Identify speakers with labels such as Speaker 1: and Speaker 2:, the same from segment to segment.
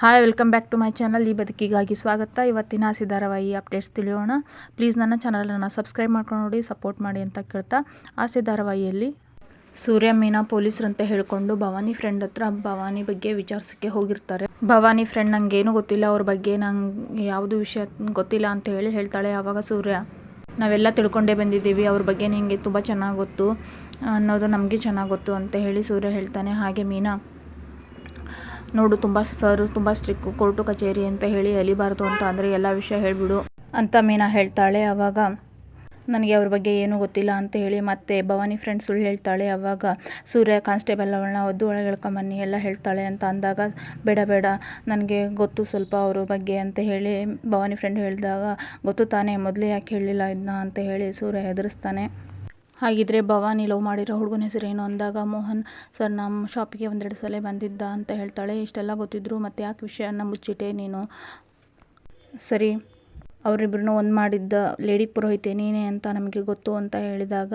Speaker 1: Hi, welcome back to my channel. ಈ ಬದುಕಿಗಾಗಿ ಸ್ವಾಗತ. ಇವತ್ತಿನ ಹಸಿ ಧಾರಾವಾಹಿ ಅಪ್ಡೇಟ್ಸ್ ತಿಳಿಯೋಣ. ಪ್ಲೀಸ್ ನನ್ನ ಚಾನಲನ್ನು ಸಬ್ಸ್ಕ್ರೈಬ್ ಮಾಡ್ಕೊಂಡು ನೋಡಿ, ಸಪೋರ್ಟ್ ಮಾಡಿ ಅಂತ ಕೇಳ್ತಾ ಆಸೆ ಧಾರಾವಾಹಿಯಲ್ಲಿ ಸೂರ್ಯ ಮೀನಾ ಪೊಲೀಸರಂತೆ ಹೇಳಿಕೊಂಡು ಭವಾನಿ ಫ್ರೆಂಡ್ ಹತ್ರ ಭವಾನಿ ಬಗ್ಗೆ ವಿಚಾರಿಸೋಕ್ಕೆ ಹೋಗಿರ್ತಾರೆ. ಭವಾನಿ ಫ್ರೆಂಡ್ ನಂಗೇನು ಗೊತ್ತಿಲ್ಲ, ಅವ್ರ ಬಗ್ಗೆ ನಂಗೆ ಯಾವುದು ವಿಷಯ ಗೊತ್ತಿಲ್ಲ ಅಂತ ಹೇಳಿ ಹೇಳ್ತಾಳೆ ಆವಾಗ ಸೂರ್ಯ. ನಾವೆಲ್ಲ ತಿಳ್ಕೊಂಡೇ ಬಂದಿದ್ದೀವಿ, ಅವ್ರ ಬಗ್ಗೆ ನಿಮಗೆ ತುಂಬ ಚೆನ್ನಾಗಿ ಗೊತ್ತು ಅನ್ನೋದು ನಮಗೆ ಚೆನ್ನಾಗಿ ಗೊತ್ತು ಅಂತ ಹೇಳಿ ಸೂರ್ಯ ಹೇಳ್ತಾನೆ. ಹಾಗೆ ಮೀನಾ ನೋಡು, ತುಂಬ ಸರ್ ತುಂಬ ಸ್ಟ್ರಿಕ್ಕು ಕೋರ್ಟು ಕಚೇರಿ ಅಂತ ಹೇಳಿ ಅಲಿಬಾರ್ದು ಅಂತ ಅಂದರೆ ಎಲ್ಲ ವಿಷಯ ಹೇಳಿಬಿಡು ಅಂತ ಮೀನಾ ಹೇಳ್ತಾಳೆ ಆವಾಗ ನನಗೆ ಅವ್ರ ಬಗ್ಗೆ ಏನೂ ಗೊತ್ತಿಲ್ಲ ಅಂತ ಹೇಳಿ ಮತ್ತೆ ಭವಾನಿ ಫ್ರೆಂಡ್ ಸುಳ್ಳು ಹೇಳ್ತಾಳೆ ಆವಾಗ ಸೂರ್ಯ ಕಾನ್ಸ್ಟೇಬಲ್ ಅವಳನ್ನ ಒದ್ದು ಒಳಗೆ ಹೇಳ್ಕೊಂಬನ್ನಿ ಎಲ್ಲ ಹೇಳ್ತಾಳೆ ಅಂತ ಅಂದಾಗ, ಬೇಡ ಬೇಡ, ನನಗೆ ಗೊತ್ತು ಸ್ವಲ್ಪ ಅವ್ರ ಬಗ್ಗೆ ಅಂತ ಹೇಳಿ ಭವಾನಿ ಫ್ರೆಂಡ್ ಹೇಳಿದಾಗ, ಗೊತ್ತು ತಾನೇ, ಮೊದಲೇ ಯಾಕೆ ಹೇಳಿಲ್ಲ ಇದನ್ನ ಅಂತ ಹೇಳಿ ಸೂರ್ಯ ಹೆದರಿಸ್ತಾನೆ. ಹಾಗಿದ್ರೆ ಭವಾನಿ ಲವ್ ಮಾಡಿರೋ ಹುಡುಗನ ಹೆಸರೇನು ಅಂದಾಗ ಮೋಹನ್ ಸರ್ ನಮ್ಮ ಶಾಪಿಗೆ ಒಂದೆರಡು ಸಲ ಬಂದಿದ್ದ ಅಂತ ಹೇಳ್ತಾಳೆ. ಇಷ್ಟೆಲ್ಲ ಗೊತ್ತಿದ್ರು ಮತ್ತೆ ಯಾಕೆ ವಿಷಯನ ಮುಚ್ಚಿಟ್ಟೆ ನೀನು? ಸರಿ ಅವರಿಬ್ರನ್ನೂ ಒಂದು ಮಾಡಿದ್ದ ಲೇಡಿ ಪುರೋಹಿತೆ ನೀನೇ ಅಂತ ನಮಗೆ ಗೊತ್ತು ಅಂತ ಹೇಳಿದಾಗ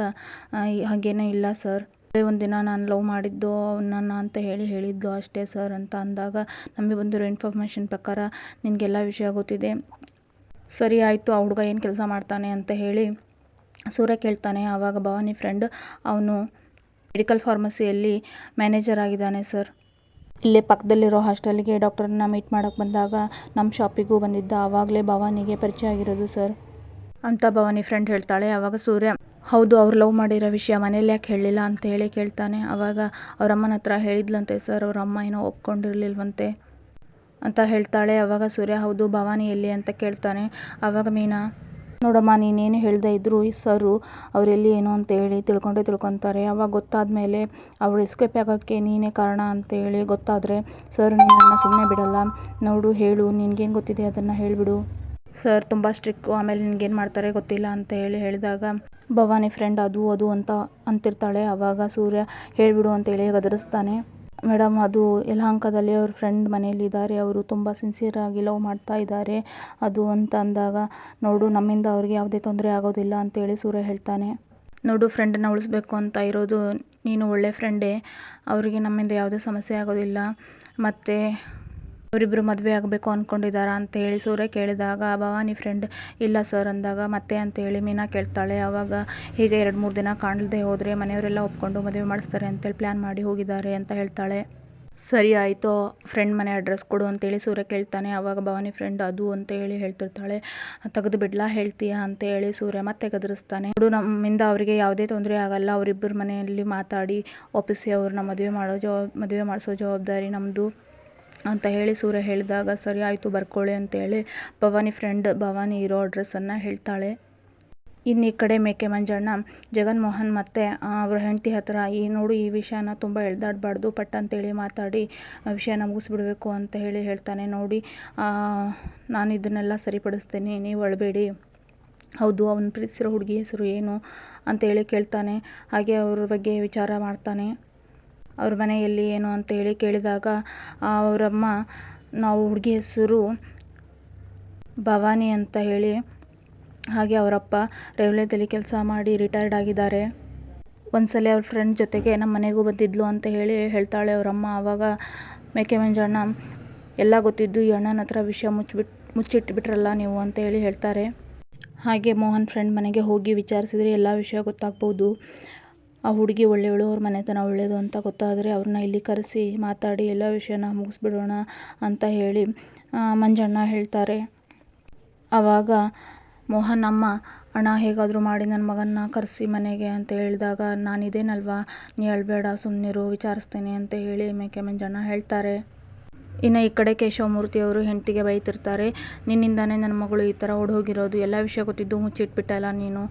Speaker 1: ಹಾಗೇನೇ ಇಲ್ಲ ಸರ್. ಒಂದು ದಿನ ನಾನು ಲವ್ ಮಾಡಿದ್ದು ಅವನನ್ನು ಅಂತ ಹೇಳಿ ಹೇಳಿದ್ದು ಅಷ್ಟೇ ಸರ್ ಅಂತ ಅಂದಾಗ ನಮಗೆ ಬಂದಿರೋ ಇನ್ಫಾರ್ಮೇಷನ್ ಪ್ರಕಾರ ನಿನಗೆಲ್ಲ ವಿಷಯ ಗೊತ್ತಿದೆ. ಸರಿ, ಆಯಿತು, ಆ ಹುಡುಗ ಏನು ಕೆಲಸ ಮಾಡ್ತಾನೆ ಅಂತ ಹೇಳಿ ಸೂರ್ಯ ಕೇಳ್ತಾನೆ ಆವಾಗ ಭವಾನಿ ಫ್ರೆಂಡ್ ಅವನು ಮೆಡಿಕಲ್ ಫಾರ್ಮಸಿಯಲ್ಲಿ ಮ್ಯಾನೇಜರ್ ಆಗಿದ್ದಾನೆ ಸರ್ ಇಲ್ಲೇ ಪಕ್ಕದಲ್ಲಿರೋ ಹಾಸ್ಟೆಲ್ಗೆ ಡಾಕ್ಟರ್ನ ಮೀಟ್ ಮಾಡೋಕ್ಕೆ ಬಂದಾಗ ನಮ್ಮ ಶಾಪಿಗೂ ಬಂದಿದ್ದ ಆವಾಗಲೇ ಭವಾನಿಗೆ ಪರಿಚಯ ಆಗಿರೋದು ಸರ್ ಅಂತ ಭವಾನಿ ಫ್ರೆಂಡ್ ಹೇಳ್ತಾಳೆ ಆವಾಗ ಸೂರ್ಯ, ಹೌದು, ಅವ್ರು ಲವ್ ಮಾಡಿರೋ ವಿಷಯ ಮನೇಲಿ ಯಾಕೆ ಹೇಳಿಲ್ಲ? ಅಂತ ಹೇಳಿ ಕೇಳ್ತಾನೆ ಆವಾಗ ಅವರಮ್ಮನ ಹತ್ರ ಹೇಳಿದ್ಲಂತೆ ಸರ್ ಅವ್ರ ಅಮ್ಮ ಏನೋ ಒಪ್ಕೊಂಡಿರಲಿಲ್ವಂತೆ. ಅಂತ ಹೇಳ್ತಾಳೆ ಆವಾಗ ಸೂರ್ಯ, ಹೌದು, ಭವಾನಿ ಎಲ್ಲಿ? ಅಂತ ಕೇಳ್ತಾನೆ ಆವಾಗ ಮೀನಾ ನೋಡಮ್ಮ, ನೀನೇನು ಹೇಳ್ದೆ ಇದ್ರು ಈ ಸರು ಅವರೆಲ್ಲಿ ಏನು ಅಂತ ಹೇಳಿ ತಿಳ್ಕೊಂಡೇ ತಿಳ್ಕೊತಾರೆ. ಅವಾಗ ಗೊತ್ತಾದ ಮೇಲೆ ಅವ್ರು ಎಸ್ಕೇಪ್ ಆಗೋಕ್ಕೆ ನೀನೇ ಕಾರಣ ಅಂತ ಹೇಳಿ ಗೊತ್ತಾದರೆ, ಸರ್ ನಿನ್ನನ್ನು ಸುಮ್ಮನೆ ಬಿಡಲ್ಲ. ನೋಡು, ಹೇಳು, ನಿನಗೇನು ಗೊತ್ತಿದೆ ಅದನ್ನು ಹೇಳಿಬಿಡು. ಸರ್, ತುಂಬ ಸ್ಟ್ರಿಕ್ಕು ಆಮೇಲೆ ನಿನಗೇನು ಮಾಡ್ತಾರೆ ಗೊತ್ತಿಲ್ಲ ಅಂತ ಹೇಳಿ ಹೇಳಿದಾಗ, ಭವಾನಿ ಫ್ರೆಂಡ್ ಅದು ಅದು ಅಂತ ಅಂತಿರ್ತಾಳೆ. ಆವಾಗ ಸೂರ್ಯ, ಹೇಳಿಬಿಡು ಅಂತೇಳಿ ಗದರಿಸ್ತಾನೆ. ಮೇಡಮ್, ಅದು ಯಲಹಂಕದಲ್ಲಿ ಅವ್ರ ಫ್ರೆಂಡ್ ಮನೇಲಿದ್ದಾರೆ. ಅವರು ತುಂಬ ಸಿನ್ಸಿಯರಾಗಿ ಲವ್ ಮಾಡ್ತಾ ಇದ್ದಾರೆ. ಅದು ಅಂತ ಅಂದಾಗ, ನೋಡು, ನಮ್ಮಿಂದ ಅವ್ರಿಗೆ ಯಾವುದೇ ತೊಂದರೆ ಆಗೋದಿಲ್ಲ ಅಂತೇಳಿ ಸೂರ್ಯ ಹೇಳ್ತಾನೆ. ನೋಡು ಫ್ರೆಂಡನ್ನ ಉಳಿಸ್ಬೇಕು ಅಂತ ಇರೋದು ನೀನು ಒಳ್ಳೆ ಫ್ರೆಂಡೇ ಅವರಿಗೆ ನಮ್ಮಿಂದ ಯಾವುದೇ ಸಮಸ್ಯೆ ಆಗೋದಿಲ್ಲ. ಮತ್ತು ಅವರಿಬ್ಬರು ಮದುವೆ ಆಗಬೇಕು ಅಂದ್ಕೊಂಡಿದ್ದಾರಾ ಅಂತ ಹೇಳಿ ಸೂರ್ಯ ಕೇಳಿದಾಗ, ಭವಾನಿ ಫ್ರೆಂಡ್ ಇಲ್ಲ ಸರ್ ಅಂದಾಗ ಮತ್ತೆ ಅಂತೇಳಿ ಮೀನಾ ಕೇಳ್ತಾಳೆ. ಆವಾಗ ಹೀಗೆ ಎರಡು ಮೂರು ದಿನ ಕಾಣದೇ ಹೋದರೆ ಮನೆಯವರೆಲ್ಲ ಒಪ್ಕೊಂಡು ಮದುವೆ ಮಾಡಿಸ್ತಾರೆ ಅಂತೇಳಿ ಪ್ಲ್ಯಾನ್ ಮಾಡಿ ಹೋಗಿದ್ದಾರೆ ಅಂತ ಹೇಳ್ತಾಳೆ. ಸರಿ ಆಯಿತು ಫ್ರೆಂಡ್ ಮನೆ ಅಡ್ರೆಸ್ ಕೊಡು ಅಂತೇಳಿ ಸೂರ್ಯ ಕೇಳ್ತಾನೆ. ಆವಾಗ ಭವಾನಿ ಫ್ರೆಂಡ್ ಅದು ಅಂತ ಹೇಳಿ ಹೇಳ್ತಿರ್ತಾಳೆ. ತೆಗೆದು ಬಿಡ್ಲಾ ಹೇಳ್ತೀಯಾ ಅಂತ ಹೇಳಿ ಸೂರ್ಯ ಮತ್ತೆ ಗದರಿಸ್ತಾನೆ. ನೋಡು, ನಮ್ಮಿಂದ ಅವರಿಗೆ ಯಾವುದೇ ತೊಂದರೆ ಆಗಲ್ಲ. ಅವರಿಬ್ಬರ ಮನೆಯಲ್ಲಿ ಮಾತಾಡಿ, ಒಪ್ಪಿಸಿ ಅವ್ರನ್ನ ಮದುವೆ ಮಾಡೋ ಜವಾಬ್, ಮದುವೆ ಮಾಡಿಸೋ ಜವಾಬ್ದಾರಿ ನಮ್ಮದು ಅಂತ ಹೇಳಿ ಸೂರ್ಯ ಹೇಳಿದಾಗ, ಸರಿ ಆಯಿತು, ಬರ್ಕೊಳ್ಳಿ ಅಂತೇಳಿ ಭವಾನಿ ಫ್ರೆಂಡ್ ಭವಾನಿ ಇರೋ ಅಡ್ರೆಸ್ಸನ್ನು ಹೇಳ್ತಾಳೆ. ಇನ್ನು ಈ ಕಡೆ ಮೇಕೆ ಮಂಜಣ್ಣ ಜಗನ್ಮೋಹನ್ ಮತ್ತು ಅವ್ರ ಹೆಂಡತಿ ಹತ್ರ, ಈ ನೋಡು, ಈ ವಿಷಯನ ತುಂಬ ಎಳ್ದಾಡಬಾರ್ದು ಪಟ್ ಅಂತೇಳಿ ಮಾತಾಡಿ, ಆ ವಿಷಯನ ಮುಗಿಸ್ಬಿಡಬೇಕು ಅಂತ ಹೇಳಿ ಹೇಳ್ತಾನೆ. ನೋಡಿ ನಾನು ಇದನ್ನೆಲ್ಲ ಸರಿಪಡಿಸ್ತೀನಿ, ನೀವು ಅಳಬೇಡಿ. ಹೌದು, ಅವನು ಪ್ರೀತಿಸಿರೋ ಹುಡುಗಿ ಹೆಸರು ಏನು? ಅಂತೇಳಿ ಕೇಳ್ತಾನೆ. ಹಾಗೆ ಅವ್ರ ಬಗ್ಗೆ ವಿಚಾರ ಮಾಡ್ತಾನೆ. ಅವ್ರ ಮನೆಯಲ್ಲಿ ಏನು ಅಂತೇಳಿ ಕೇಳಿದಾಗ ಅವರಮ್ಮ, ನಾವು ಹುಡುಗಿ ಹೆಸರು ಭವಾನಿ ಅಂತ ಹೇಳಿ, ಹಾಗೆ ಅವರಪ್ಪ ರೈಲ್ವೆದಲ್ಲಿ ಕೆಲಸ ಮಾಡಿ ರಿಟೈರ್ಡ್ ಆಗಿದ್ದಾರೆ. ಒಂದ್ಸಲ ಅವ್ರ ಫ್ರೆಂಡ್ ಜೊತೆಗೆ ನಮ್ಮ ಮನೆಗೂ ಬಂದಿದ್ಲು ಅಂತ ಹೇಳಿ ಹೇಳ್ತಾಳೆ ಅವರಮ್ಮ. ಆವಾಗ ಮೇಕೆ ಮಂಜಣ್ಣ ಎಲ್ಲ ಗೊತ್ತಿದ್ದು ಈ ಅಣ್ಣನ ಹತ್ರ ವಿಷಯ ಮುಚ್ಚಿಬಿಟ್ಟು ಮುಚ್ಚಿಟ್ಬಿಟ್ರಲ್ಲ ನೀವು? ಅಂತ ಹೇಳಿ ಹೇಳ್ತಾರೆ. ಹಾಗೆ ಮೋಹನ್ ಫ್ರೆಂಡ್ ಮನೆಗೆ ಹೋಗಿ ವಿಚಾರಿಸಿದರೆ ಎಲ್ಲ ವಿಷಯ ಗೊತ್ತಾಗ್ಬೋದು. ಆ ಹುಡುಗಿ ಒಳ್ಳೆಯವಳು, ಅವ್ರ ಮನೆತನ ಒಳ್ಳೆಯದು ಅಂತ ಗೊತ್ತಾದರೆ ಅವ್ರನ್ನ ಇಲ್ಲಿ ಕರೆಸಿ ಮಾತಾಡಿ, ಎಲ್ಲ ವಿಷಯನ ಮುಗಿಸ್ಬಿಡೋಣ ಅಂತ ಹೇಳಿ ಮಂಜಣ್ಣ ಹೇಳ್ತಾರೆ. ಆವಾಗ ಮೋಹನ್ ಅಮ್ಮ, ಅಣ್ಣ ಹೇಗಾದರೂ ಮಾಡಿ ನನ್ನ ಮಗನ್ನ ಕರೆಸಿ ಮನೆಗೆ ಅಂತ ಹೇಳಿದಾಗ ನಾನಿದ್ದೇನಲ್ವಾ ನೀ ಅಳಬೇಡ ಸುಮ್ಮನಿರು ವಿಚಾರಿಸ್ತೀನಿ ಅಂತ ಹೇಳಿ ಮೇಕೆ ಮಂಜಣ್ಣ ಹೇಳ್ತಾರೆ. ಇನ್ನು ಈ ಕಡೆ ಕೇಶವಮೂರ್ತಿ ಅವರು ಹೆಂಡತಿಗೆ ಬೈತಿರ್ತಾರೆ. ನಿನ್ನಿಂದಾನೇ ನನ್ನ ಮಗಳು ಈ ಥರ ಓಡೋಗಿರೋದು. ಎಲ್ಲ ವಿಷಯ ಗೊತ್ತಿದ್ದು ಮುಚ್ಚಿಟ್ಬಿಟ್ಟಲ್ಲ ನೀನು.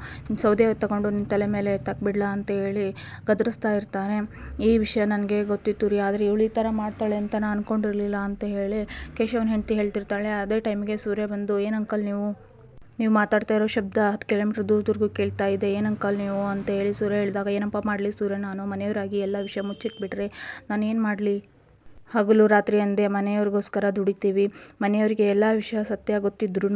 Speaker 1: ಸೌದೆ ತಗೊಂಡು ನಿನ್ನ ತಲೆ ಮೇಲೆ ಎತ್ತಕ್ಬಿಡ್ಲಾ ಅಂತ ಹೇಳಿ ಗದರಿಸ್ತಾ ಇರ್ತಾನೆ. ಈ ವಿಷಯ ನನಗೆ ಗೊತ್ತಿತ್ತು ರೀ. ಆದರೆ ಇವಳು ಈ ಥರ ಮಾಡ್ತಾಳೆ ಅಂತ ನಾನು ಅಂದ್ಕೊಂಡಿರಲಿಲ್ಲ ಅಂತ ಹೇಳಿ ಕೇಶವನ ಹೆಂಡತಿ ಹೇಳ್ತಿರ್ತಾಳೆ. ಅದೇ ಟೈಮಿಗೆ ಸೂರ್ಯ ಬಂದು, ಏನು ಅಂಕಲ್ ನೀವು? ನೀವು ಮಾತಾಡ್ತಾ ಇರೋ ಶಬ್ದ ಹತ್ತು ಕಿಲೋಮೀಟ್ರ್ ದೂರದವರೆಗೂ ಕೇಳ್ತಾ ಇದೆ. ಏನಂಕಲ್ ನೀವು? ಅಂತ ಹೇಳಿ ಸೂರ್ಯ ಹೇಳಿದಾಗ, ಏನಪ್ಪ ಮಾಡಲಿ ಸೂರ್ಯ, ನಾನು ಮನೆಯವರಾಗಿ ಎಲ್ಲ ವಿಷಯ ಮುಚ್ಚಿಟ್ಬಿಟ್ರೆ ನಾನು ಏನು ಮಾಡಲಿ? ಹಗಲು ರಾತ್ರಿ ಅಂದೇ ಮನೆಯವ್ರಿಗೋಸ್ಕರ ದುಡಿತೀವಿ. ಮನೆಯವರಿಗೆ ಎಲ್ಲ ವಿಷಯ ಸತ್ಯ ಗೊತ್ತಿದ್ರೂ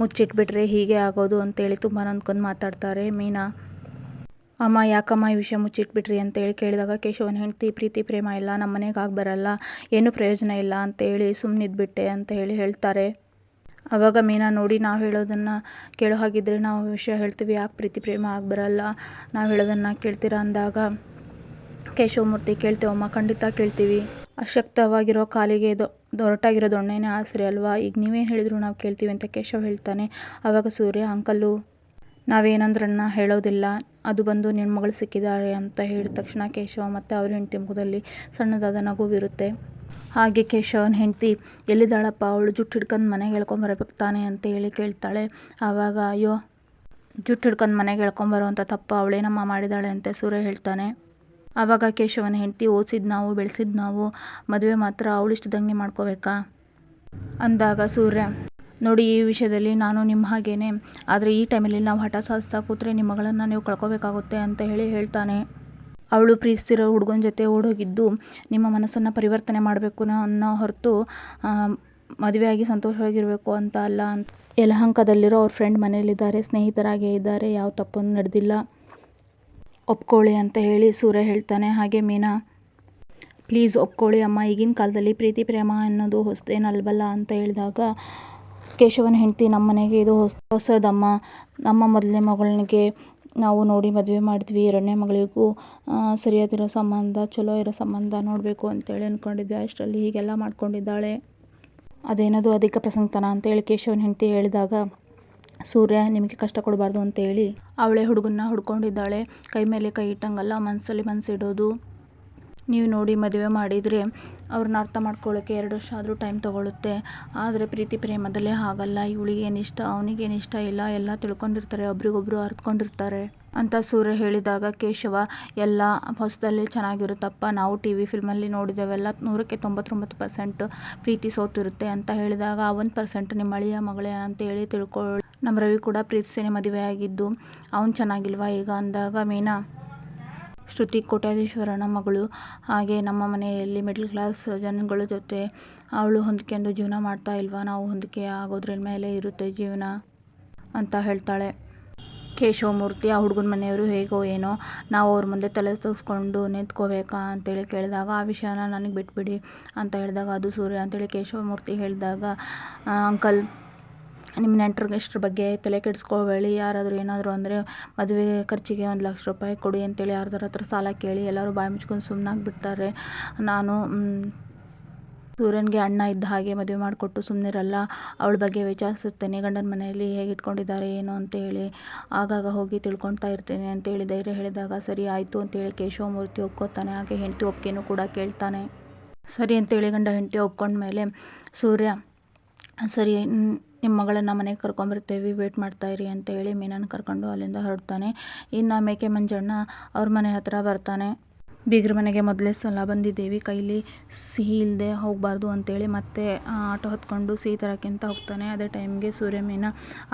Speaker 1: ಮುಚ್ಚಿಟ್ಬಿಟ್ರೆ ಹೀಗೆ ಆಗೋದು ಅಂತೇಳಿ ತುಂಬ ನೊಂದ್ಕೊಂಡು ಮಾತಾಡ್ತಾರೆ ಮೀನಾ. ಅಮ್ಮ, ಯಾಕಮ್ಮ ಈ ವಿಷಯ ಮುಚ್ಚಿಟ್ಬಿಟ್ರಿ ಅಂತೇಳಿ ಕೇಳಿದಾಗ ಕೇಶವನ ಹೆಂಡತಿ, ಪ್ರೀತಿ, ಪ್ರೇಮ ಇಲ್ಲ ನಮ್ಮ ಮನೆಗೆ ಬರಲ್ಲ, ಏನೂ ಪ್ರಯೋಜನ ಇಲ್ಲ ಅಂತೇಳಿ ಸುಮ್ಮನಿದ್ಬಿಟ್ಟೆ ಅಂತ ಹೇಳಿ ಹೇಳ್ತಾರೆ. ಅವಾಗ ಮೀನಾ, ನೋಡಿ ನಾವು ಹೇಳೋದನ್ನು ಕೇಳೋ ಹಾಗಿದ್ರೆ ನಾವು ವಿಷಯ ಹೇಳ್ತೀವಿ, ಯಾಕೆ ಪ್ರೀತಿ, ಪ್ರೇಮ ಆಗಿ ಬರಲ್ಲ? ನಾವು ಹೇಳೋದನ್ನು ಕೇಳ್ತೀರಾ ಅಂದಾಗ ಕೇಶವಮೂರ್ತಿ ಕೇಳ್ತೇವಮ್ಮ ಖಂಡಿತ ಕೇಳ್ತೀವಿ. ಅಶಕ್ತವಾಗಿರೋ ಕಾಲಿಗೆ ದೊ, ದೊರಟಾಗಿರೋ ದೊಣ್ಣೆನೇ ಆಸರೆ ಅಲ್ವಾ? ಈಗ ನೀವೇನು ಹೇಳಿದ್ರು ನಾವು ಕೇಳ್ತೀವಿ ಅಂತ ಕೇಶವ್ ಹೇಳ್ತಾನೆ. ಆವಾಗ ಸೂರ್ಯ ಅಂಕಲ್ಲು ನಾವೇನಂದ್ರನ್ನ ಹೇಳೋದಿಲ್ಲ. ಅದು ಬಂದು ನಿನ್ನ ಮಗಳು ಸಿಕ್ಕಿದ್ದಾರೆ ಅಂತ ಹೇಳಿದ ತಕ್ಷಣ ಕೇಶವ ಮತ್ತು ಅವ್ರ ಹೆಂಡತಿ ಮುಖದಲ್ಲಿ ಸಣ್ಣದಾದ ನಗುವಿರುತ್ತೆ. ಹಾಗೆ ಕೇಶವನ ಹೆಂಡತಿ ಎಲ್ಲಿದ್ದಾಳಪ್ಪ? ಅವಳು ಜುಟ್ಟು ಹಿಡ್ಕೊಂಡು ಮನೆಗೆ ಹೇಳ್ಕೊಂಬರಬೇಕು ತಾನೆ ಅಂತ ಹೇಳಿ ಕೇಳ್ತಾಳೆ. ಆವಾಗ ಅಯ್ಯೋ, ಜುಟ್ಟು ಹಿಡ್ಕೊಂಡು ಮನೆಗೆ ಎಳ್ಕೊಂಬರುವಂಥ ತಪ್ಪು ಅವಳೇನಮ್ಮ ಮಾಡಿದಾಳೆ ಅಂತ ಸೂರ್ಯ ಹೇಳ್ತಾನೆ. ಆವಾಗ ಕೇಶವನ ಹೆಂಡತಿ ಓದಿಸಿದ್ದು ನಾವು ಬೆಳೆಸಿದ್ದು ನಾವು, ಮದುವೆ ಮಾತ್ರ ಅವಳಿಷ್ಟದಂಗೆ ಮಾಡ್ಕೋಬೇಕಾ? ಅಂದಾಗ ಸೂರ್ಯ, ನೋಡಿ ಈ ವಿಷಯದಲ್ಲಿ ನಾನು ನಿಮ್ಮ ಹಾಗೇನೆ, ಆದರೆ ಈ ಟೈಮಲ್ಲಿ ನಾವು ಹಠ ಸಾಧಿಸ್ತಾ ಕೂತ್ರೆ ನಿಮ್ಮ ಮಗಳನ್ನು ನೀವು ಕಳ್ಕೋಬೇಕಾಗುತ್ತೆ ಅಂತ ಹೇಳಿ ಹೇಳ್ತಾನೆ. ಅವಳು ಪ್ರೀತಿಸಿರೋ ಹುಡುಗನ ಜೊತೆ ಓಡೋಗಿದ್ದು ನಿಮ್ಮ ಮನಸ್ಸನ್ನು ಪರಿವರ್ತನೆ ಮಾಡಬೇಕು ಅನ್ನೋ ಹೊರತು ಮದುವೆಯಾಗಿ ಸಂತೋಷವಾಗಿರಬೇಕು ಅಂತ ಅಲ್ಲ ಯಲಹಂಕದಲ್ಲಿರೋ ಅವ್ರ ಫ್ರೆಂಡ್ ಮನೇಲಿದ್ದಾರೆ, ಸ್ನೇಹಿತರಾಗೇ ಇದ್ದಾರೆ, ಯಾವ ತಪ್ಪನ್ನು ನಡೆದಿಲ್ಲ. ಒಪ್ಕೊಳ್ಳಿ ಅಂತ ಹೇಳಿ ಸೂರ್ಯ ಹೇಳ್ತಾನೆ. ಹಾಗೆ ಮೀನಾ, ಪ್ಲೀಸ್ ಒಪ್ಕೊಳ್ಳಿ ಅಮ್ಮ, ಈಗಿನ ಕಾಲದಲ್ಲಿ ಪ್ರೀತಿ, ಪ್ರೇಮ ಅನ್ನೋದು ಹೊಸದೇನಲ್ವಲ್ಲ ಅಂತ ಹೇಳಿದಾಗ, ಕೇಶವನ ಹೆಂಡತಿ ನಮ್ಮ ಮನೆಗೆ ಇದು ಹೊಸ, ಹೊಸದಮ್ಮ. ನಮ್ಮ ಮೊದಲನೇ ಮಗಳಿಗೆ ನಾವು ನೋಡಿ ಮದುವೆ ಮಾಡಿದ್ವಿ. ಎರಡನೇ ಮಗಳಿಗೂ ಸರಿಯಾದಿರೋ ಸಂಬಂಧ, ಚಲೋ ಇರೋ ಸಂಬಂಧ ನೋಡಬೇಕು ಅಂತೇಳಿ ಅಂದ್ಕೊಂಡಿದ್ವಿ ಅಷ್ಟರಲ್ಲಿ ಹೀಗೆಲ್ಲ ಮಾಡ್ಕೊಂಡಿದ್ದಾಳೆ. ಅದೇನದು ಅಧಿಕ ಪ್ರಸಂಗತನ ಅಂತೇಳಿ ಕೇಶವನ ಹೆಂಡತಿ ಹೇಳಿದಾಗ ಸೂರ್ಯ ನಿಮಗೆ ಕಷ್ಟ ಕೊಡಬಾರ್ದು ಅಂತೇಳಿ ಅವಳೇ ಹುಡುಗನ್ನ ಹುಡ್ಕೊಂಡಿದ್ದಾಳೆ. ಕೈ ಮೇಲೆ ಕೈ ಇಟ್ಟಂಗಲ್ಲ ಮನಸ್ಸಲ್ಲಿ ಮನಸ್ಸಿಡೋದು ನೀವು ನೋಡಿ ಮದುವೆ ಮಾಡಿದರೆ ಅವ್ರನ್ನ ಅರ್ಥ ಮಾಡ್ಕೊಳ್ಳೋಕ್ಕೆ ಎರಡು ವರ್ಷ ಆದರೂ ಟೈಮ್ ತೊಗೊಳುತ್ತೆ. ಆದರೆ ಪ್ರೀತಿ ಪ್ರೇಮದಲ್ಲೇ ಹಾಗಲ್ಲ. ಇವಳಿಗೇನಿಷ್ಟ ಅವನಿಗೇನಿಷ್ಟ ಇಲ್ಲ, ಎಲ್ಲ ತಿಳ್ಕೊಂಡಿರ್ತಾರೆ, ಒಬ್ರಿಗೊಬ್ರು ಅರ್ತ್ಕೊಂಡಿರ್ತಾರೆ ಅಂತ ಸೂರ್ಯ ಹೇಳಿದಾಗ ಕೇಶವ, ಎಲ್ಲ ಹೊಸದಲ್ಲಿ ಚೆನ್ನಾಗಿರುತ್ತಪ್ಪ ನಾವು ಟಿ ವಿ ಫಿಲ್ಮಲ್ಲಿ ನೋಡಿದ್ದೇವೆಲ್ಲ ನೂರಕ್ಕೆ ತೊಂಬತ್ತೊಂಬತ್ತು ಪರ್ಸೆಂಟ್ ಪ್ರೀತಿ ಸೋತಿರುತ್ತೆ ಅಂತ ಹೇಳಿದಾಗ ಆ ಒಂದು ಪರ್ಸೆಂಟ್ ನಿಮ್ಮ ಅಳಿಯ ಮಗಳೇ ಅಂತೇಳಿ ತಿಳ್ಕೊಳ್ಳಿ ನಮ್ಮ ರವಿ ಕೂಡ ಪ್ರೀತಿಸಿನೇ ಮದುವೆ ಆಗಿದ್ದು, ಅವ್ನು ಚೆನ್ನಾಗಿಲ್ವಾ ಈಗ ಅಂದಾಗ ಮೀನಾ? ಶ್ರುತಿ ಕೋಟ್ಯಾಧೀಶ್ವರನ ಮಗಳು. ಹಾಗೆ ನಮ್ಮ ಮನೆಯಲ್ಲಿ ಮಿಡ್ಲ್ ಕ್ಲಾಸ್ ಜನಗಳ ಜೊತೆ ಅವಳು ಹೊಂದಿಕೆಂದು ಜೀವನ ಮಾಡ್ತಾ ಇಲ್ವಾ? ನಾವು ಹೊಂದಿಕೆ ಆಗೋದ್ರ ಮೇಲೆ ಇರುತ್ತೆ ಜೀವನ ಅಂತ ಹೇಳ್ತಾಳೆ. ಕೇಶವಮೂರ್ತಿ, ಆ ಹುಡುಗನ ಮನೆಯವರು ಹೇಗೋ ಏನೋ, ನಾವು ಅವ್ರ ಮುಂದೆ ತಲೆ ತಗ್ಸ್ಕೊಂಡು ನಿಂತ್ಕೋಬೇಕಾ ಅಂತೇಳಿ ಕೇಳಿದಾಗ, ಆ ವಿಷಯನ ನನಗೆ ಬಿಟ್ಬಿಡಿ ಅಂತ ಹೇಳಿದಾಗ, ಅದು ಸೂರ್ಯ ಅಂತೇಳಿ ಕೇಶವಮೂರ್ತಿ ಹೇಳಿದಾಗ ಅಂಕಲ್ ನಿಮ್ಮ ನೆಂಟ್ರಿಗೆ ಇಷ್ಟ್ರ ಬಗ್ಗೆ ತಲೆ ಕೆಡಿಸ್ಕೋಬೇಡಿ. ಯಾರಾದರೂ ಏನಾದರೂ ಅಂದರೆ ಮದುವೆ ಖರ್ಚಿಗೆ ಒಂದು ಲಕ್ಷ ರೂಪಾಯಿ ಕೊಡಿ ಅಂತೇಳಿ ಯಾರ್ದಾರ ಹತ್ರ ಸಾಲ ಕೇಳಿ ಎಲ್ಲರೂ ಬಾಯಿ ಮುಚ್ಕೊಂಡು ಸುಮ್ಮನಾಗ್ಬಿಡ್ತಾರೆ ನಾನು ಸೂರ್ಯನಿಗೆ ಅಣ್ಣ ಇದ್ದ ಹಾಗೆ ಮದುವೆ ಮಾಡಿಕೊಟ್ಟು ಸುಮ್ಮನಿರಲ್ಲ ಅವಳ ಬಗ್ಗೆ ವಿಚಾರಿಸುತ್ತೇನೆ. ಗಂಡನ ಮನೆಯಲ್ಲಿ ಹೇಗೆ ಇಟ್ಕೊಂಡಿದ್ದಾರೆ, ಏನು ಅಂತೇಳಿ ಆಗಾಗ ಹೋಗಿ ತಿಳ್ಕೊಳ್ತಾ ಇರ್ತೇನೆ ಅಂತೇಳಿ ಧೈರ್ಯ ಹೇಳಿದಾಗ, ಸರಿ ಆಯಿತು ಅಂತೇಳಿ ಕೇಶವಮೂರ್ತಿ ಒಪ್ಕೋತಾನೆ. ಹಾಗೆ ಹೆಂಡತಿ ಒಪ್ಪಿಗೆನೂ ಕೂಡ ಕೇಳ್ತಾನೆ. ಸರಿ ಅಂತೇಳಿ ಗಂಡ ಹೆಂಡತಿ ಒಪ್ಕೊಂಡ್ಮೇಲೆ ಸೂರ್ಯ ಸರಿ ನಿಮ್ಮ ಮಗಳನ್ನು ಮನೆಗೆ ಕರ್ಕೊಂಬರ್ತೀವಿ ವೇಟ್ ಮಾಡ್ತಾಯಿರಿ ಅಂತ ಹೇಳಿ ಮೀನನ್ನು ಕರ್ಕೊಂಡು ಅಲ್ಲಿಂದ ಹೊರಡ್ತಾನೆ. ಇನ್ನು ಮೇಕೆ ಮಂಜಣ್ಣ ಅವ್ರ ಮನೆ ಹತ್ರ ಬರ್ತಾನೆ. ಬೀಗ್ರ ಮನೆಗೆ ಮೊದಲೇ ಸಲ ಬಂದಿದ್ದೀವಿ, ಕೈಲಿ ಸಿಹಿ ಇಲ್ಲದೆ ಹೋಗಬಾರ್ದು ಅಂತೇಳಿ ಮತ್ತೆ ಆಟೋ ಹತ್ಕೊಂಡು ಸಿಹಿ ತರೋಕ್ಕಿಂತ ಹೋಗ್ತಾನೆ. ಅದೇ ಟೈಮ್ಗೆ ಸೂರ್ಯ ಮೀನ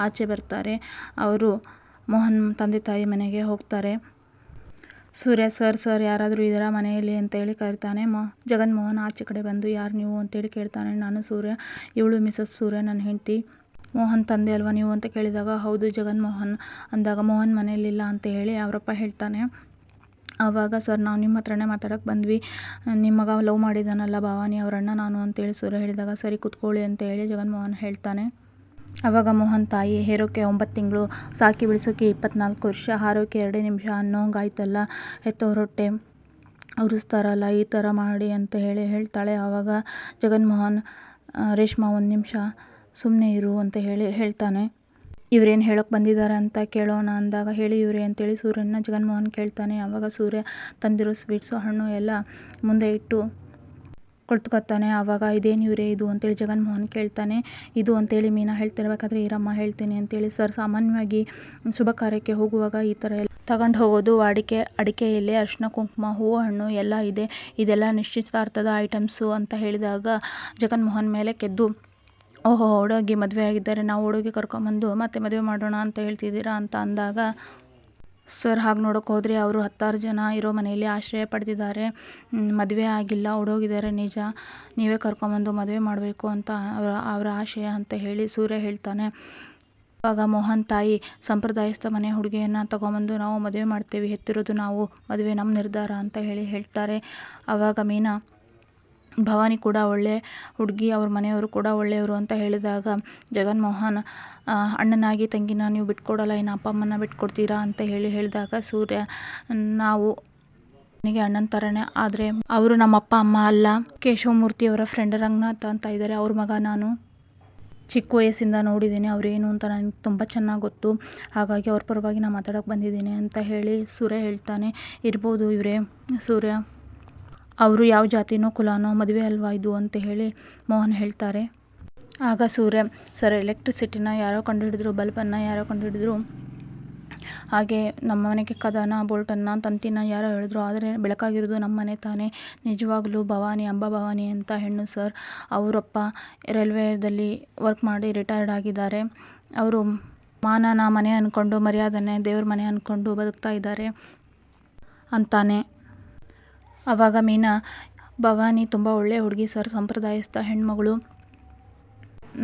Speaker 1: ಆಚೆ ಬರ್ತಾರೆ. ಅವರು ಮೋಹನ್ ತಂದೆ ತಾಯಿ ಮನೆಗೆ ಹೋಗ್ತಾರೆ. ಸೂರ್ಯ, ಸರ್ ಸರ್, ಯಾರಾದರೂ ಇದರ ಮನೆಯಲ್ಲಿ ಅಂತೇಳಿ ಕರಿತಾನೆ, ಮ, ಜಗನ್ಮೋಹನ್ ಆಚೆ ಕಡೆ ಬಂದು ಯಾರು ನೀವು ಅಂತೇಳಿ ಕೇಳ್ತಾನೆ. ನಾನು ಸೂರ್ಯ, ಇವಳು ಮಿಸಸ್ ಸೂರ್ಯ, ನನ್ನ ಹೆಂಡತಿ. ಮೋಹನ್ ತಂದೆ ಅಲ್ವಾ ನೀವು ಅಂತ ಕೇಳಿದಾಗ, ಹೌದು, ಜಗನ್ಮೋಹನ್ ಅಂದಾಗ ಮೋಹನ್ ಮನೆಯಲ್ಲಿಲ್ಲ ಅಂತ ಹೇಳಿ ಅವರಪ್ಪ ಹೇಳ್ತಾನೆ. ಆವಾಗ ಸರ್, ನಾವು ನಿಮ್ಮ ಹತ್ರನೇ ಮಾತಾಡೋಕ್ಕೆ ಬಂದ್ವಿ. ನಿಮ್ಮ ಮಗ ಲವ್ ಮಾಡಿದ್ದಾನಲ್ಲ ಭವಾನಿ ಅವರಣ್ಣ ನಾನು ಅಂತೇಳಿ ಸೂರ್ಯ ಹೇಳಿದಾಗ, ಸರಿ ಕುತ್ಕೊಳ್ಳಿ ಅಂತ ಹೇಳಿ ಜಗನ್ಮೋಹನ್ ಹೇಳ್ತಾನೆ. ಆವಾಗ ಮೋಹನ್ ತಾಯಿ ಹೇರೋಕೆ ಒಂಬತ್ತು ತಿಂಗಳು, ಸಾಕಿ ಬೆಳೆಸೋಕೆ ಇಪ್ಪತ್ನಾಲ್ಕು ವರ್ಷ, ಹಾರೋಕೆ ಎರಡೇ ನಿಮಿಷ, ಅನ್ನೋಂಗಾಯ್ತಲ್ಲ ಹೆತ್ತವ್ರ ಹೊಟ್ಟೆ ಉರಿಸ್ತಾರಲ್ಲ, ಈ ಥರ ಮಾಡಿ ಅಂತ ಹೇಳಿ ಹೇಳ್ತಾಳೆ. ಆವಾಗ ಜಗನ್ಮೋಹನ್ ರೇಷ್ಮಾ ಒಂದು ನಿಮಿಷ ಸುಮ್ಮನೆ ಇರು ಅಂತ ಹೇಳಿ ಹೇಳ್ತಾನೆ. ಇವರೇನು ಹೇಳೋಕ್ಕೆ ಬಂದಿದ್ದಾರೆ ಅಂತ ಕೇಳೋಣ ಅಂದಾಗ ಹೇಳಿ ಇವರೇ ಅಂತೇಳಿ ಸೂರ್ಯನ ಜಗನ್ಮೋಹನ್ ಕೇಳ್ತಾನೆ. ಆವಾಗ ಸೂರ್ಯ ತಂದಿರೋ ಸ್ವೀಟ್ಸು ಹಣ್ಣು ಎಲ್ಲ ಮುಂದೆ ಇಟ್ಟು ಕುಳಿತುಕೊತಾನೆ ಆವಾಗ ಇದೇನು ಇವರೇ ಇದು ಅಂತೇಳಿ ಜಗನ್ಮೋಹನ್ ಕೇಳ್ತಾನೆ. ಇದು ಅಂತೇಳಿ ಮೀನಾ ಹೇಳ್ತಿರ್ಬೇಕಾದ್ರೆ ಈರಮ್ಮ ಹೇಳ್ತೀನಿ ಅಂತೇಳಿ. ಸರ್, ಸಾಮಾನ್ಯವಾಗಿ ಶುಭ ಕಾರ್ಯಕ್ಕೆ ಹೋಗುವಾಗ ಈ ಥರ ಎಲ್ಲ ತಗೊಂಡು ಹೋಗೋದು, ವಾಡಿಕೆ, ಅಡಿಕೆ ಎಲೆ ಅರಿಶಿನ ಕುಂಕುಮ, ಹೂವು, ಹಣ್ಣು ಎಲ್ಲ ಇದೆ. ಇದೆಲ್ಲ ನಿಶ್ಚಿತಾರ್ಥದ ಐಟಮ್ಸು ಅಂತ ಹೇಳಿದಾಗ ಜಗನ್ಮೋಹನ್ ಮೇಲೆ ಕೆದ್ದು, ಓಹೋ ಹುಡುಗಿ ಮದುವೆ ಆಗಿದ್ದಾರೆ ನಾವು ಹುಡುಗಿ ಕರ್ಕೊಂಬಂದು ಮತ್ತೆ ಮದುವೆ ಮಾಡೋಣ ಅಂತ ಹೇಳ್ತಿದ್ದೀರಾ ಅಂತ ಅಂದಾಗ ಸರ್, ಹಾಗೆ ನೋಡೋಕೆ ಹೋದರೆ ಅವರು ಹತ್ತಾರು ಜನ ಇರೋ ಮನೆಯಲ್ಲಿ ಆಶ್ರಯ ಪಡೆದಿದ್ದಾರೆ. ಮದುವೆ ಆಗಿಲ್ಲ, ಓಡೋಗಿದ್ದಾರೆ ನಿಜ. ನೀವೇ ಕರ್ಕೊಂಬಂದು ಮದುವೆ ಮಾಡಬೇಕು ಅಂತ ಅವರ ಅವರ ಆಶಯ ಅಂತ ಹೇಳಿ ಸೂರ್ಯ ಹೇಳ್ತಾನೆ. ಆವಾಗ ಮೋಹನ್ ತಾಯಿ ಸಂಪ್ರದಾಯಸ್ಥ ಮನೆ ಹುಡುಗಿಯನ್ನು ತಗೊಂಬಂದು ನಾವು ಮದುವೆ ಮಾಡ್ತೇವೆ ಹೆತ್ತಿರೋದು ನಾವು, ಮದುವೆ ನಮ್ಮ ನಿರ್ಧಾರ ಅಂತ ಹೇಳಿ ಹೇಳ್ತಾರೆ. ಆವಾಗ ಮೀನಾ ಭವಾನಿ ಕೂಡ ಒಳ್ಳೆ ಹುಡುಗಿ, ಅವ್ರ ಮನೆಯವರು ಕೂಡ ಒಳ್ಳೆಯವರು ಅಂತ ಹೇಳಿದಾಗ ಜಗನ್ಮೋಹನ್ ಅಣ್ಣನಾಗಿ ತಂಗಿನ ನೀವು ಬಿಟ್ಕೊಡಲ್ಲ, ಇನ್ನು ಅಪ್ಪ ಅಮ್ಮನ ಬಿಟ್ಕೊಡ್ತೀರಾ? ಅಂತ ಹೇಳಿ ಹೇಳಿದಾಗ, ಸೂರ್ಯ, ನಾವು ನನಗೆ ಅಣ್ಣನ ಥರನೇ ಆದರೆ ಅವರು ನಮ್ಮ ಅಪ್ಪ, ಅಮ್ಮ ಅಲ್ಲ. ಕೇಶವಮೂರ್ತಿಯವರ ಫ್ರೆಂಡ್ ರಂಗನಾಥ್ ಅಂತ ಇದ್ದಾರೆ ಅವ್ರ ಮಗ ನಾನು ಚಿಕ್ಕ ವಯಸ್ಸಿಂದ ನೋಡಿದ್ದೀನಿ ಅವರೇನು ಅಂತ ನನಗೆ ತುಂಬ ಚೆನ್ನಾಗಿ ಗೊತ್ತು. ಹಾಗಾಗಿ ಅವ್ರ ಪರವಾಗಿ ನಾನು ಮಾತಾಡೋಕೆ ಬಂದಿದ್ದೀನಿ ಅಂತ ಹೇಳಿ ಸೂರ್ಯ ಹೇಳ್ತಾನೆ. ಇರ್ಬೋದು ಇವರೇ, ಸೂರ್ಯ ಅವರು ಯಾವ ಜಾತಿನೋ ಕುಲನೋ ಮದುವೆ ಅಲ್ವಾ ಇದು ಅಂತ ಹೇಳಿ ಮೋಹನ್ ಹೇಳ್ತಾರೆ. ಆಗ ಸೂರ್ಯ, ಸರ್ ಎಲೆಕ್ಟ್ರಿಸಿಟಿನ ಯಾರೋ ಕಂಡುಹಿಡಿದ್ರು, ಬಲ್ಬನ್ನು ಯಾರೋ ಕಂಡುಹಿಡಿದ್ರು, ಹಾಗೆ ನಮ್ಮ ಮನೆಗೆ ಕದನ, ಬೋಲ್ಟನ್ನು, ತಂತಿನ ಯಾರೋ ಹೇಳಿದ್ರು, ಆದರೆ ಬೆಳಕಾಗಿರೋದು ನಮ್ಮ ಮನೆ ತಾನೇ. ನಿಜವಾಗ್ಲೂ ಭವಾನಿ, ಅಂಬ ಭವಾನಿ ಅಂತ ಹೆಣ್ಣು, ಸರ್. ಅವರಪ್ಪ ರೈಲ್ವೆದಲ್ಲಿ ವರ್ಕ್ ಮಾಡಿ ರಿಟೈರ್ಡ್ ಆಗಿದ್ದಾರೆ. ಅವರು ಮಾನನ ಮನೆ ಅಂದ್ಕೊಂಡು ಮರ್ಯಾದನೆ ದೇವ್ರ ಮನೆ ಅಂದ್ಕೊಂಡು ಬದುಕ್ತಾ ಇದ್ದಾರೆ ಅಂತಾನೆ. ಆವಾಗ ಮೀನಾ, ಭವಾನಿ ತುಂಬ ಒಳ್ಳೆಯ ಹುಡುಗಿ ಸರ್, ಸಂಪ್ರದಾಯಸ್ಥ ಹೆಣ್ಮಗಳು.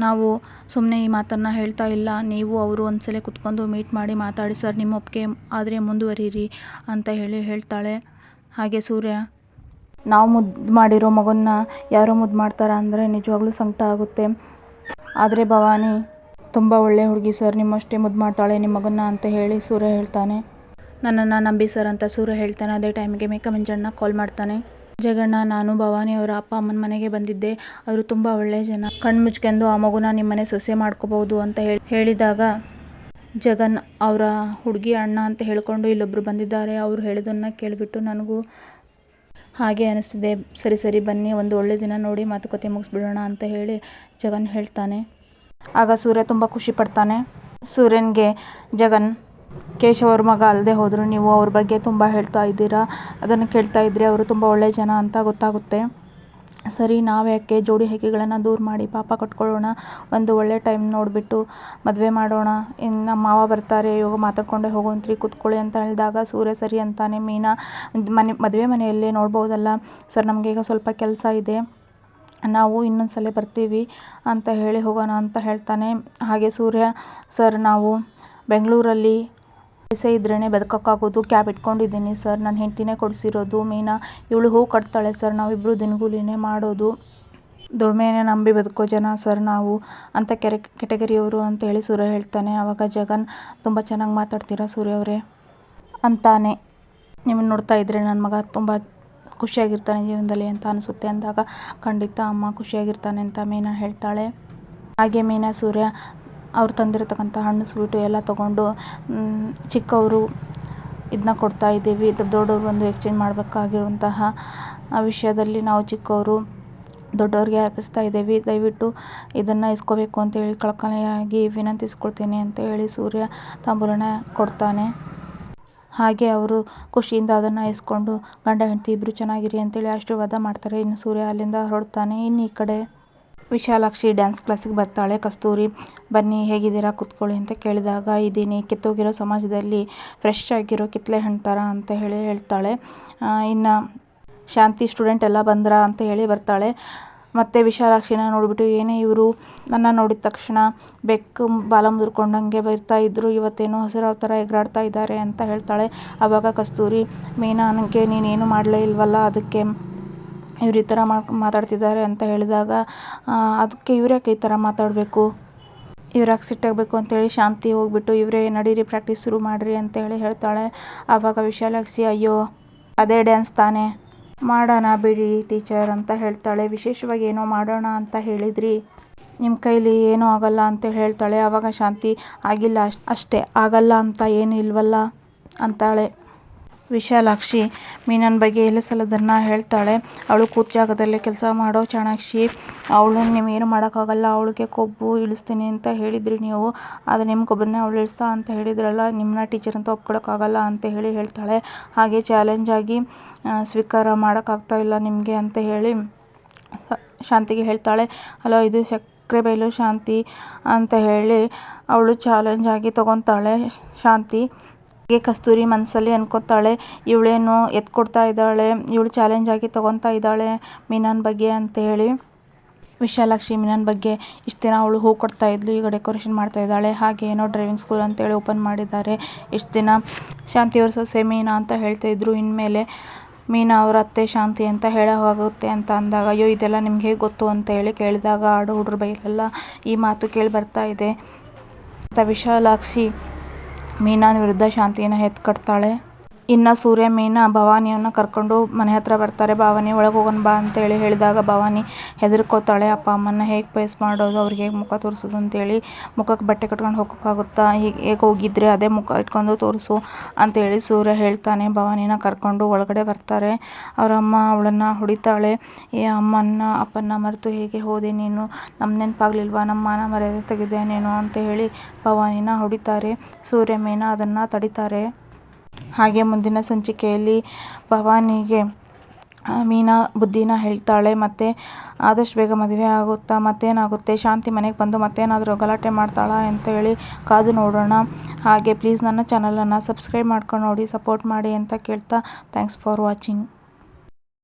Speaker 1: ನಾವು ಸುಮ್ಮನೆ ಈ ಮಾತನ್ನು ಹೇಳ್ತಾ ಇಲ್ಲ. ನೀವು ಅವರು ಒಂದ್ಸಲ ಕುತ್ಕೊಂಡು ಮೀಟ್ ಮಾಡಿ ಮಾತಾಡಿ ಸರ್, ನಿಮ್ಮ ಒಪ್ಪಿಗೆ ಆದರೆ ಮುಂದುವರಿಯಿರಿ ಅಂತ ಹೇಳಿ ಹೇಳ್ತಾಳೆ. ಹಾಗೆ ಸೂರ್ಯ, ನಾವು ಮುದ್ದು ಮಾಡಿರೋ ಮಗನ್ನ ಯಾರೋ ಮುದ್ದು ಮಾಡ್ತಾರ ಅಂದರೆ ನಿಜವಾಗ್ಲೂ ಸಂಕಟ ಆಗುತ್ತೆ. ಆದರೆ ಭವಾನಿ ತುಂಬ ಒಳ್ಳೆಯ ಹುಡುಗಿ ಸರ್, ನಿಮ್ಮಷ್ಟೇ ಮುದ್ದು ಮಾಡ್ತಾಳೆ ನಿಮ್ಮ ಮಗನ್ನ ಅಂತ ಹೇಳಿ ಸೂರ್ಯ ಹೇಳ್ತಾನೆ. ನನ್ನನ್ನು ನಂಬಿ ಸರ್ ಅಂತ ಸೂರ್ಯ ಹೇಳ್ತಾನೆ. ಅದೇ ಟೈಮಿಗೆ ಮೇಕ ಮಂಜಣ್ಣ ಕಾಲ್ ಮಾಡ್ತಾನೆ. ಜಗಣ್ಣ, ನಾನು, ಭವಾನಿ ಅವರ ಅಪ್ಪ, ಅಮ್ಮನ ಮನೆಗೆ ಬಂದಿದ್ದೆ. ಅವರು ತುಂಬ ಒಳ್ಳೆಯ ಜನ. ಕಣ್ಣು ಮುಚ್ಕೊಂಡು ಆ ಮಗುನ ನಿಮ್ಮನೆ ಸೊಸೆ ಮಾಡ್ಕೋಬಹುದು ಅಂತ ಹೇಳಿ, ಹೇಳಿದಾಗ ಜಗನ್ ಅವರ ಹುಡುಗಿ ಅಣ್ಣ ಅಂತ ಹೇಳಿಕೊಂಡು ಇಲ್ಲೊಬ್ರು ಬಂದಿದ್ದಾರೆ. ಅವರು ಹೇಳೋದನ್ನು ಕೇಳಿಬಿಟ್ಟು ನನಗೂ ಹಾಗೆ ಅನಿಸ್ತಿದೆ. ಸರಿ ಸರಿ, ಬನ್ನಿ, ಒಂದು ಒಳ್ಳೆ ದಿನ ನೋಡಿ, ಮಾತುಕತೆ ಮುಗಿಸ್ಬಿಡೋಣ ಅಂತ ಹೇಳಿ ಜಗನ್ ಹೇಳ್ತಾನೆ. ಆಗ ಸೂರ್ಯ ತುಂಬ ಖುಷಿ ಪಡ್ತಾನೆ. ಸೂರ್ಯನಿಗೆ, ಜಗನ್ ಕೇಶವ್ ಮಗ ಅಲ್ಲದೆ ಹೋದರೂ ನೀವು ಅವ್ರ ಬಗ್ಗೆ ತುಂಬ ಹೇಳ್ತಾ ಇದ್ದೀರಾ? ಅದನ್ನು ಕೇಳ್ತಾ ಇದ್ದರೆ ಅವರು ತುಂಬ ಒಳ್ಳೆಯ ಜನ ಅಂತ ಗೊತ್ತಾಗುತ್ತೆ. ಸರಿ, ನಾವು ಯಾಕೆ ಜೋಡಿ ಹಕ್ಕಿಗಳನ್ನು ದೂರ ಮಾಡಿ ಪಾಪ ಕಟ್ಕೊಳ್ಳೋಣ? ಒಂದು ಒಳ್ಳೆ ಟೈಮ್ ನೋಡಿಬಿಟ್ಟು ಮದುವೆ ಮಾಡೋಣ. ಇನ್ನು ನಮ್ಮ ಮಾವ ಬರ್ತಾರೆ, ಇವಾಗ ಮಾತಾಡ್ಕೊಂಡೇ ಹೋಗೋಂತ್ರಿ ಕೂತ್ಕೊಳ್ಳಿ ಅಂತ ಹೇಳಿದಾಗ ಸೂರ್ಯ ಸರಿ ಅಂತಾನೆ ಮೀನಾ, ಮನೆ, ಮದುವೆ ಮನೆಯಲ್ಲೇ ನೋಡ್ಬೋದಲ್ಲ? ಸರ್, ನಮಗೆ ಈಗ ಸ್ವಲ್ಪ ಕೆಲಸ ಇದೆ. ನಾವು ಇನ್ನೊಂದು ಸಲ ಬರ್ತೀವಿ ಅಂತ ಹೇಳಿ ಹೋಗೋಣ ಅಂತ ಹೇಳ್ತಾನೆ. ಹಾಗೆ ಸೂರ್ಯ, ಸರ್, ನಾವು ಬೆಂಗಳೂರಲ್ಲಿ ಪೈಸೆ ಇದ್ರೇ ಬದುಕೋಕ್ಕಾಗೋದು. ಕ್ಯಾಬ್ ಇಟ್ಕೊಂಡಿದ್ದೀನಿ ಸರ್. ನನ್ನ ಹೆಂಡ್ತಿನೇ ಕೊಡಿಸಿರೋದು. ಮೀನಾ, ಇವಳು ಹೂ ಕಟ್ತಾಳೆ ಸರ್. ನಾವಿಬ್ಬರು ದಿನಗೂಲಿನೇ ಮಾಡೋದು. ದುಡಿಮೆನೇ ನಂಬಿ ಬದುಕೋ ಜನ ಸರ್ ನಾವು ಅಂತ ಕೆರೆ ಕೆಟಗರಿಯವರು ಅಂತ ಹೇಳಿ ಸೂರ್ಯ ಹೇಳ್ತಾನೆ. ಆವಾಗ ಜಗನ್ ತುಂಬ ಚೆನ್ನಾಗಿ ಮಾತಾಡ್ತೀರಾ ಸೂರ್ಯ ಅವರೇ? ಅಂತಾನೆ. ನಿಮ್ಮನ್ನು ನೋಡ್ತಾ ಇದ್ದರೆ ನನ್ನ ಮಗ ತುಂಬ ಖುಷಿಯಾಗಿರ್ತಾನೆ ಜೀವನದಲ್ಲಿ ಅಂತ ಅನಿಸುತ್ತೆ ಅಂದಾಗ ಖಂಡಿತ ಅಮ್ಮ ಖುಷಿಯಾಗಿರ್ತಾನೆ ಅಂತ ಮೀನಾ ಹೇಳ್ತಾಳೆ. ಹಾಗೆ ಮೀನಾ, ಸೂರ್ಯ ಅವ್ರು ತಂದಿರತಕ್ಕಂಥ ಹಣ್ಣು, ಸ್ವೀಟು ಎಲ್ಲ ತೊಗೊಂಡು ಚಿಕ್ಕವರು ಇದನ್ನ ಕೊಡ್ತಾ ಇದ್ದೀವಿ. ದೊಡ್ಡವರು ಬಂದು ಎಕ್ಸ್ಚೇಂಜ್ ಮಾಡಬೇಕಾಗಿರುವಂತಹ ವಿಷಯದಲ್ಲಿ ನಾವು ಚಿಕ್ಕವರು ದೊಡ್ಡವ್ರಿಗೆ ಅರ್ಪಿಸ್ತಾ ಇದ್ದೀವಿ. ದಯವಿಟ್ಟು ಇದನ್ನು ಇಸ್ಕೋಬೇಕು ಅಂತ ಹೇಳಿ ಕಳಕಳಿಯಾಗಿ ವಿನಂತಿಸ್ಕೊಳ್ತೀನಿ ಅಂತ ಹೇಳಿ ಸೂರ್ಯ ತಾಂಬೂಲನ ಕೊಡ್ತಾನೆ. ಹಾಗೆ ಅವರು ಖುಷಿಯಿಂದ ಅದನ್ನು ಇಸ್ಕೊಂಡು, ಗಂಡ, ಹೆಂಡತಿ ಇಬ್ಬರು ಚೆನ್ನಾಗಿರಿ ಅಂತೇಳಿ ಆಶೀರ್ವಾದ ಮಾಡ್ತಾರೆ. ಇನ್ನು ಸೂರ್ಯ ಅಲ್ಲಿಂದ ಹೊರಡ್ತಾನೆ. ಇನ್ನು ಈ ಕಡೆ ವಿಶಾಲಾಕ್ಷಿ ಡ್ಯಾನ್ಸ್ ಕ್ಲಾಸಿಗೆ ಬರ್ತಾಳೆ. ಕಸ್ತೂರಿ, ಬನ್ನಿ, ಹೇಗಿದ್ದೀರಾ? ಕೂತ್ಕೊಳ್ಳಿ ಅಂತ ಕೇಳಿದಾಗ, ಇದ್ದೀನಿ. ಕಿತ್ತೋಗಿರೋ ಸಮಾಜದಲ್ಲಿ ಫ್ರೆಶ್ ಆಗಿರೋ ಕಿತ್ತಳೆ ಹಣ್ಣು ಥರ ಅಂತ ಹೇಳಿ ಹೇಳ್ತಾಳೆ. ಇನ್ನು ಶಾಂತಿ ಸ್ಟೂಡೆಂಟ್ ಎಲ್ಲ ಬಂದ್ರಾ ಅಂತ ಹೇಳಿ ಬರ್ತಾಳೆ. ಮತ್ತು ವಿಶಾಲಾಕ್ಷಿನ ನೋಡಿಬಿಟ್ಟು, ಏನೇ ಇವರು, ನನ್ನ ನೋಡಿದ ತಕ್ಷಣ ಬೆಕ್ಕು ಬಾಲ ಮುದ್ರಕೊಂಡಂಗೆ ಬರ್ತಾ ಇದ್ದರು ಇವತ್ತೇನೋ ಹಸಿರಾವ್ ಥರ ಎಗರಾಡ್ತಾ ಇದ್ದಾರೆ ಅಂತ ಹೇಳ್ತಾಳೆ. ಆವಾಗ ಕಸ್ತೂರಿ, ಮೀನಾ ನನಗೆ ನೀನೇನು ಮಾಡಲೇ ಇಲ್ವಲ್ಲ, ಅದಕ್ಕೆ ಇವ್ರು ಈ ಥರ ಮಾಡ್ಕೊ ಮಾತಾಡ್ತಿದ್ದಾರೆ ಅಂತ ಹೇಳಿದಾಗ ಅದಕ್ಕೆ ಇವ್ರ್ಯಾಕೆ ಈ ಥರ ಮಾತಾಡಬೇಕು? ಇವ್ರ್ಯಾಕೆ ಸಿಟ್ಟಾಗಬೇಕು ಅಂತೇಳಿ ಶಾಂತಿ ಹೋಗ್ಬಿಟ್ಟು ಇವರೇ ನಡೀರಿ ಪ್ರಾಕ್ಟೀಸ್ ಶುರು ಮಾಡಿರಿ ಅಂತೇಳಿ ಹೇಳ್ತಾಳೆ. ಆವಾಗ ವಿಶಾಲಾಕ್ಷಿ ಅಯ್ಯೋ, ಅದೇ ಡ್ಯಾನ್ಸ್ ತಾನೇ. ಮಾಡೋಣ ಬಿಡಿ ಟೀಚರ್ ಅಂತ ಹೇಳ್ತಾಳೆ. ವಿಶೇಷವಾಗಿ ಏನೋ ಮಾಡೋಣ ಅಂತ ಹೇಳಿದ್ರಿ. ನಿಮ್ಮ ಕೈಲಿ ಏನೂ ಆಗಲ್ಲ ಅಂತ ಹೇಳ್ತಾಳೆ. ಆವಾಗ ಶಾಂತಿ, ಆಗಿಲ್ಲ ಅಷ್ಟು ಅಷ್ಟೇ, ಆಗಲ್ಲ ಅಂತ ಏನು ಇಲ್ವಲ್ಲ? ಅಂತಾಳೆ. ವಿಶಾಲಾಕ್ಷಿ ಮೀನನ ಬಗ್ಗೆ ಎಲ್ಲ ಸಲದನ್ನು ಹೇಳ್ತಾಳೆ. ಅವಳು ಕೂತ ಜಾಗದಲ್ಲಿ ಕೆಲಸ ಮಾಡೋ ಚಾಣಾಕ್ಷಿ. ಅವಳು ನೀವೇನು ಮಾಡೋಕ್ಕಾಗಲ್ಲ ಅವಳಿಗೆ ಕೊಬ್ಬು ಇಳಿಸ್ತೀನಿ ಅಂತ ಹೇಳಿದ್ರಿ ನೀವು. ಆದರೆ ನಿಮ್ಮ ಕೊಬ್ಬನ್ನೇ ಅವಳು ಇಳಿಸ್ತಾ ಅಂತ ಹೇಳಿದ್ರಲ್ಲ ನಿಮ್ಮನ್ನ ಟೀಚರ್ ಅಂತ ಒಪ್ಕೊಳಕ್ಕಾಗಲ್ಲ ಅಂತ ಹೇಳಿ ಹೇಳ್ತಾಳೆ. ಹಾಗೆ ಚಾಲೆಂಜ್ ಆಗಿ ಸ್ವೀಕಾರ ಮಾಡೋಕ್ಕಾಗ್ತಾ ಇಲ್ಲ ನಿಮಗೆ ಅಂತ ಹೇಳಿ ಶಾಂತಿಗೆ ಹೇಳ್ತಾಳೆ. ಹಲೋ ಇದು ಸಕ್ಕರೆ ಬೈಲು ಶಾಂತಿ ಅಂತ ಹೇಳಿ ಅವಳು ಚಾಲೆಂಜ್ ಆಗಿ ತೊಗೊತಾಳೆ ಶಾಂತಿ. ಹಾಗೆ ಕಸ್ತೂರಿ ಮನಸ್ಸಲ್ಲಿ ಅನ್ಕೋತಾಳೆ, ಇವಳೇನೋ ಎತ್ಕೊಡ್ತಾ ಇದ್ದಾಳೆ, ಇವಳು ಚಾಲೆಂಜ್ ಆಗಿ ತಗೊತಾ ಇದ್ದಾಳೆ ಮೀನಾನ್ ಬಗ್ಗೆ ಅಂತೇಳಿ ವಿಶಾಲಾಕ್ಷಿ ಮೀನಾನ್ ಬಗ್ಗೆ, ಇಷ್ಟು ದಿನ ಅವಳು ಹೂ ಕೊಡ್ತಾ ಇದ್ಲು, ಈಗ ಡೆಕೋರೇಷನ್ ಮಾಡ್ತಾ ಇದ್ದಾಳೆ, ಹಾಗೆ ಏನೋ ಡ್ರೈವಿಂಗ್ ಸ್ಕೂಲ್ ಅಂತೇಳಿ ಓಪನ್ ಮಾಡಿದ್ದಾರೆ, ಇಷ್ಟು ದಿನ ಶಾಂತಿ ಅವ್ರ ಸೊಸೆ ಮೀನಾ ಅಂತ ಹೇಳ್ತಾ ಇದ್ರು, ಇನ್ಮೇಲೆ ಮೀನಾ ಅವ್ರ ಅತ್ತೆ ಶಾಂತಿ ಅಂತ ಹೇಳೋಕ್ಕಾಗುತ್ತೆ ಅಂತ ಅಂದಾಗ, ಅಯ್ಯೋ, ಇದೆಲ್ಲ ನಿಮ್ಗೆ ಹೇಗೆ ಗೊತ್ತು? ಅಂತ ಹೇಳಿ ಕೇಳಿದಾಗ, ಆಡು ಹುಡುಗ್ರ ಬೈಲೆಲ್ಲ, ಈ ಮಾತು ಕೇಳಿ ಬರ್ತಾ ಇದೆ. ಅಂತ ವಿಶಾಲಾಕ್ಷಿ ಮೀನಾನ ವಿರುದ್ಧ ಶಾಂತಿನ ಎತ್ಕಟ್ತಾಳೆ ಇನ್ನು ಸೂರ್ಯ ಮೀನಾ ಭವಾನಿಯನ್ನು ಕರ್ಕೊಂಡು ಮನೆ ಹತ್ರ ಬರ್ತಾರೆ. ಭವಾನಿ, ಒಳಗೆ ಹೋಗೋಣ ಬಾ ಅಂತೇಳಿ ಹೇಳಿದಾಗ ಭವಾನಿ ಹೆದರ್ಕೋತಾಳೆ. ಅಪ್ಪ, ಅಮ್ಮನ್ನ ಹೇಗೆ ಫೇಸ್ ಮಾಡೋದು? ಅವ್ರಿಗೆ ಹೇಗೆ ಮುಖ ತೋರಿಸೋದು? ಅಂತೇಳಿ ಮುಖಕ್ಕೆ ಬಟ್ಟೆ ಕಟ್ಕೊಂಡು ಹೋಗೋಕ್ಕಾಗುತ್ತಾ? ಹೀಗೆ, ಹೇಗೆ ಹೋಗಿದ್ರೆ ಅದೇ ಮುಖ ಇಟ್ಕೊಂಡು ತೋರಿಸು ಅಂತೇಳಿ ಸೂರ್ಯ ಹೇಳ್ತಾನೆ. ಭವಾನಿನ ಕರ್ಕೊಂಡು ಒಳಗಡೆ ಬರ್ತಾರೆ. ಅವ್ರ ಅಮ್ಮ ಅವಳನ್ನು ಹೊಡಿತಾಳೆ. ಏ, ಅಮ್ಮನ್ನ, ಅಪ್ಪನ್ನ ಮರೆತು ಹೇಗೆ ಹೋದೆ ನೀನು? ನಮ್ಮ ನೆನಪಾಗ್ಲಿಲ್ವಾ? ನಮ್ಮ ಮಾನ ಮರ್ಯಾದೆ ತೆಗೆದೆ ಅಂತ ಹೇಳಿ ಭವಾನಿನ ಹೊಡಿತಾರೆ. ಸೂರ್ಯ ಮೀನ ಅದನ್ನು ತಡಿತಾರೆ. ಹಾಗೆ ಮುಂದಿನ ಸಂಚಿಕೆಯಲ್ಲಿ ಭವಾನಿಗೆ ಮೀನಾ ಬುದ್ಧಿನ ಹೇಳ್ತಾಳೆ, ಮತ್ತು ಆದಷ್ಟು ಬೇಗ ಮದುವೆ ಆಗುತ್ತಾ, ಮತ್ತೇನಾಗುತ್ತೆ? ಶಾಂತಿ ಮನೆಗೆ ಬಂದು ಮತ್ತೇನಾದರೂ ಗಲಾಟೆ ಮಾಡ್ತಾಳಾ ಅಂತ ಹೇಳಿ ಕಾದು ನೋಡೋಣ. ಹಾಗೆ ಪ್ಲೀಸ್ ನನ್ನ ಚಾನಲನ್ನು ಸಬ್ಸ್ಕ್ರೈಬ್ ಮಾಡ್ಕೊಂಡು ನೋಡಿ ಸಪೋರ್ಟ್ ಮಾಡಿ ಅಂತ ಕೇಳ್ತಾ ಥ್ಯಾಂಕ್ಸ್ ಫಾರ್ ವಾಚಿಂಗ್